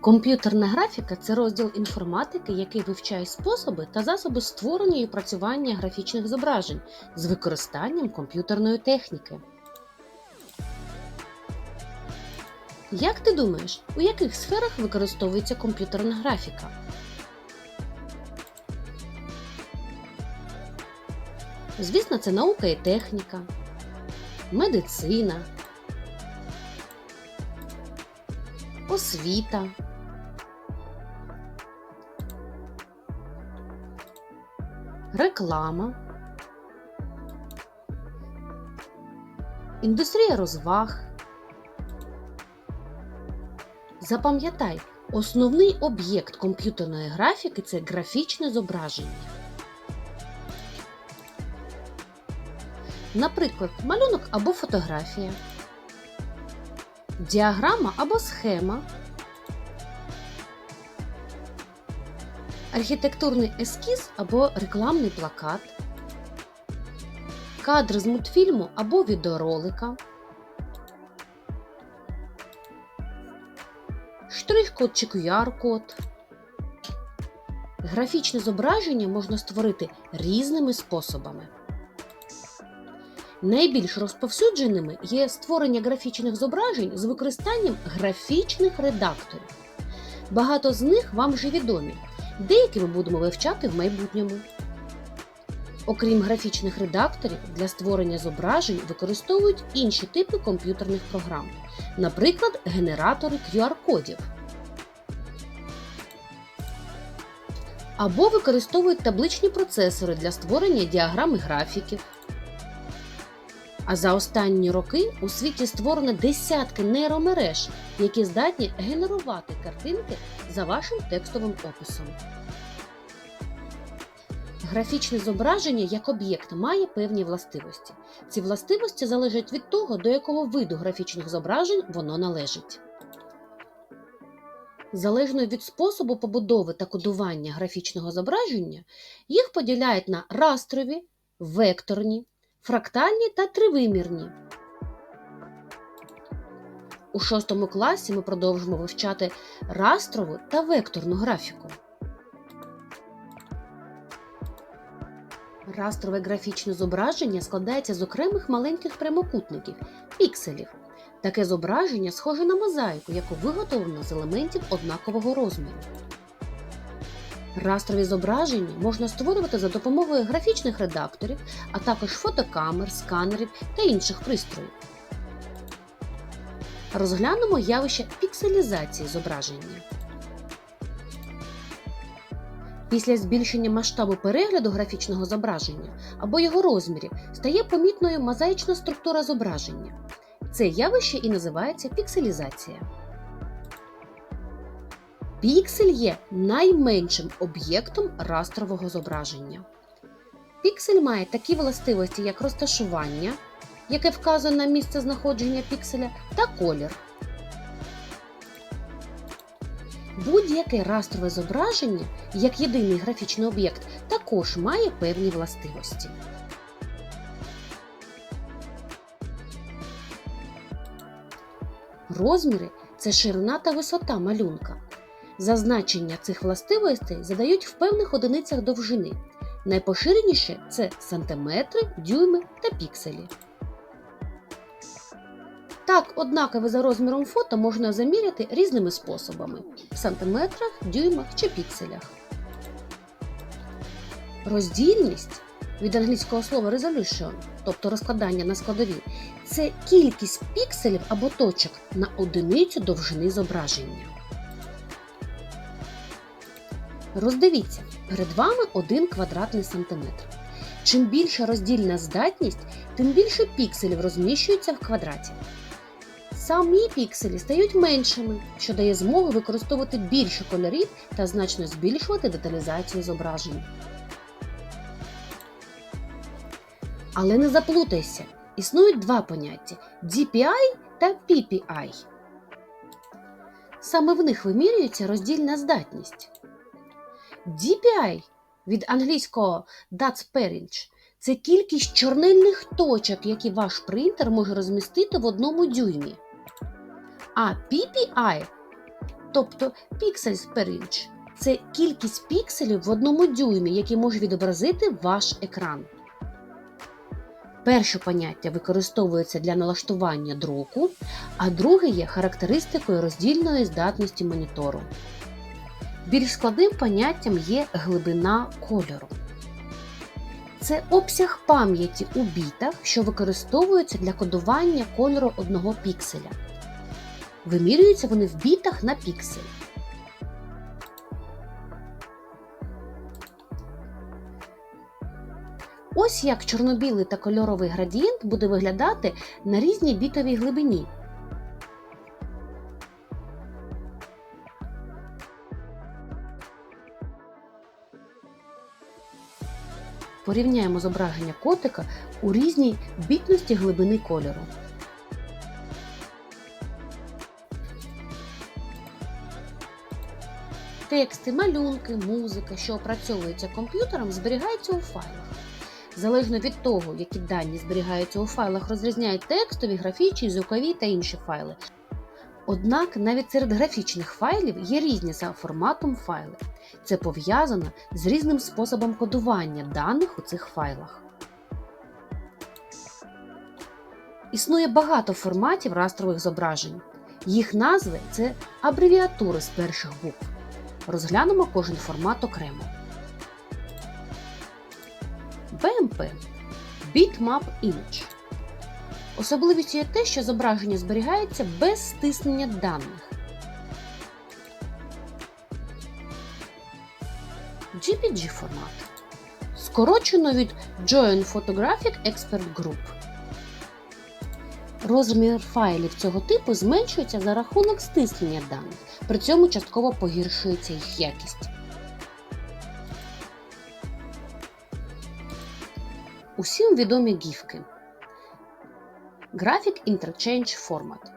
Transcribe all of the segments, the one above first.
Комп'ютерна графіка це розділ інформатики, який вивчає способи та засоби створення і опрацювання графічних зображень з використанням комп'ютерної техніки. Як ти думаєш, у яких сферах використовується комп'ютерна графіка? Звісно, це наука і техніка, медицина, освіта, реклама, індустрія розваг. Запам'ятай, основний об'єкт комп'ютерної графіки це графічне зображення. Наприклад, малюнок або фотографія, діаграма або схема, архітектурний ескіз або рекламний плакат, кадр з мультфільму або відеоролика, штрих-код чи QR-код. Графічне зображення можна створити різними способами. Найбільш розповсюдженими є створення графічних зображень з використанням графічних редакторів. Багато з них вам вже відомі, деякі ми будемо вивчати в майбутньому. Окрім графічних редакторів, для створення зображень використовують інші типи комп'ютерних програм, наприклад, генератори QR-кодів. Або використовують табличні процесори для створення діаграми графіків. А за останні роки у світі створено десятки нейромереж, які здатні генерувати картинки за вашим текстовим описом. Графічне зображення як об'єкт має певні властивості. Ці властивості залежать від того, до якого виду графічних зображень воно належить. Залежно від способу побудови та кодування графічного зображення, їх поділяють на растрові, векторні, фрактальні та тривимірні. У шостому класі ми продовжимо вивчати растрову та векторну графіку. Растрове графічне зображення складається з окремих маленьких прямокутників пікселів. Таке зображення схоже на мозаїку, яку виготовлено з елементів однакового розміру. Растрові зображення можна створювати за допомогою графічних редакторів, а також фотокамер, сканерів та інших пристроїв. Розглянемо явище пікселізації зображення. Після збільшення масштабу перегляду графічного зображення або його розмірів стає помітною мозаїчна структура зображення. Це явище і називається пікселізація. Піксель є найменшим об'єктом растрового зображення. Піксель має такі властивості, як розташування, яке вказує на місце знаходження пікселя, та колір. Будь-яке растрове зображення, як єдиний графічний об'єкт, також має певні властивості. Розміри це ширина та висота малюнка. Зазначення цих властивостей задають в певних одиницях довжини. Найпоширеніше це сантиметри, дюйми та пікселі. Так, однакове за розміром фото можна заміряти різними способами в сантиметрах, дюймах чи пікселях. Роздільність від англійського слова resolution, тобто розкладання на складові, це кількість пікселів або точок на одиницю довжини зображення. Роздивіться, перед вами один квадратний сантиметр. Чим більша роздільна здатність, тим більше пікселів розміщується в квадраті. Самі пікселі стають меншими, що дає змогу використовувати більше кольорів та значно збільшувати деталізацію зображень. Але не заплутайся, існують два поняття DPI та PPI. Саме в них вимірюється роздільна здатність. DPI від англійського Dots per – це кількість чорнильних точок, які ваш принтер може розмістити в одному дюймі. А PPI тобто pixels per inch. Це кількість пікселів в одному дюймі, які може відобразити ваш екран. Перше поняття використовується для налаштування друку, а друге є характеристикою роздільної здатності монітору. Більш складним поняттям є глибина кольору. Це обсяг пам'яті у бітах, що використовується для кодування кольору одного пікселя. Вимірюються вони в бітах на піксель. Ось як чорно-білий та кольоровий градієнт буде виглядати на різній бітовій глибині. Порівняємо зображення котика у різній бітності глибини кольору. Тексти, малюнки, музика, що опрацьовується комп'ютером, зберігаються у файлах. Залежно від того, які дані зберігаються у файлах, розрізняють текстові, графічні, звукові та інші файли. Однак навіть серед графічних файлів є різні за форматом файли. Це пов'язано з різним способом кодування даних у цих файлах. Існує багато форматів растрових зображень. Їх назви це абревіатури з перших букв. Розглянемо кожен формат окремо. BMP Bitmap Image. Особливістю є те, що зображення зберігається без стиснення даних. GPG формат. Скорочено від Joint Photographic Expert Group. Розмір файлів цього типу зменшується за рахунок стиснення даних, при цьому частково погіршується їх якість. Усім відомі гіфки. Graphic Interchange Format,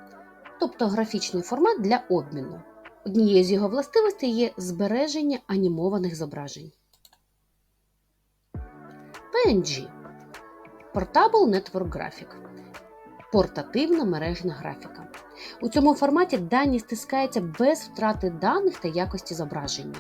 тобто графічний формат для обміну. Однією з його властивостей є збереження анімованих зображень. PNG Portable Network Graphic портативна мережна графіка. У цьому форматі дані стискаються без втрати даних та якості зображення.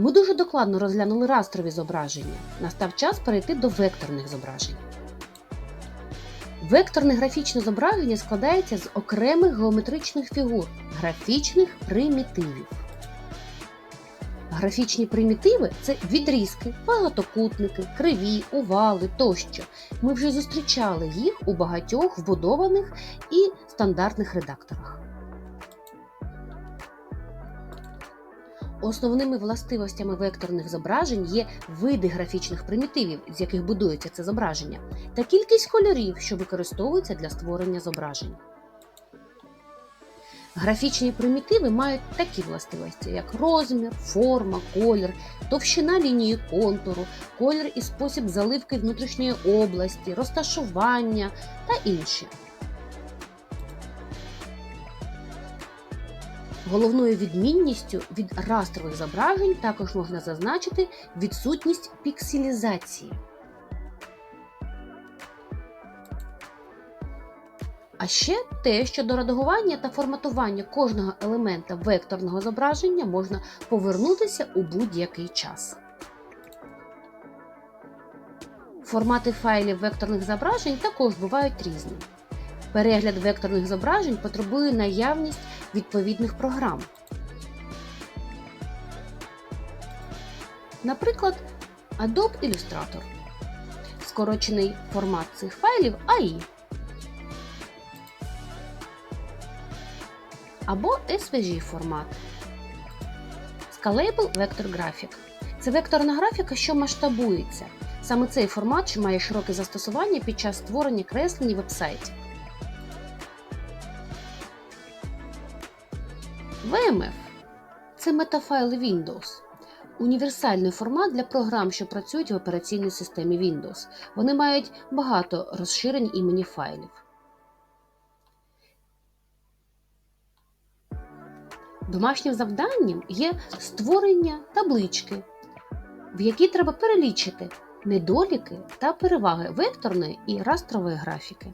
Ми дуже докладно розглянули растрові зображення. Настав час перейти до векторних зображень. Векторне графічне зображення складається з окремих геометричних фігур, графічних примітивів. Графічні примітиви це відрізки, багатокутники, криві, овали тощо. Ми вже зустрічали їх у багатьох вбудованих і стандартних редакторах. Основними властивостями векторних зображень є види графічних примітивів, з яких будується це зображення, та кількість кольорів, що використовуються для створення зображень. Графічні примітиви мають такі властивості, як розмір, форма, колір, товщина лінії контуру, колір і спосіб заливки внутрішньої області, розташування та інші. Головною відмінністю від растрових зображень також можна зазначити відсутність пікселізації. А ще те, що до редагування та форматування кожного елемента векторного зображення можна повернутися у будь-який час. Формати файлів векторних зображень також бувають різні. Перегляд векторних зображень потребує наявність відповідних програм. Наприклад, Adobe Illustrator. Скорочений формат цих файлів AI. Або SVG формат. Scalable Vector Graphic. Це векторна графіка, що масштабується. Саме цей формат має широке застосування під час створення креслень вебсайтів. VMF це метафайли Windows. Універсальний формат для програм, що працюють в операційній системі Windows. Вони мають багато розширень імені файлів. Домашнім завданням є створення таблички, в якій треба перелічити недоліки та переваги векторної і растрової графіки.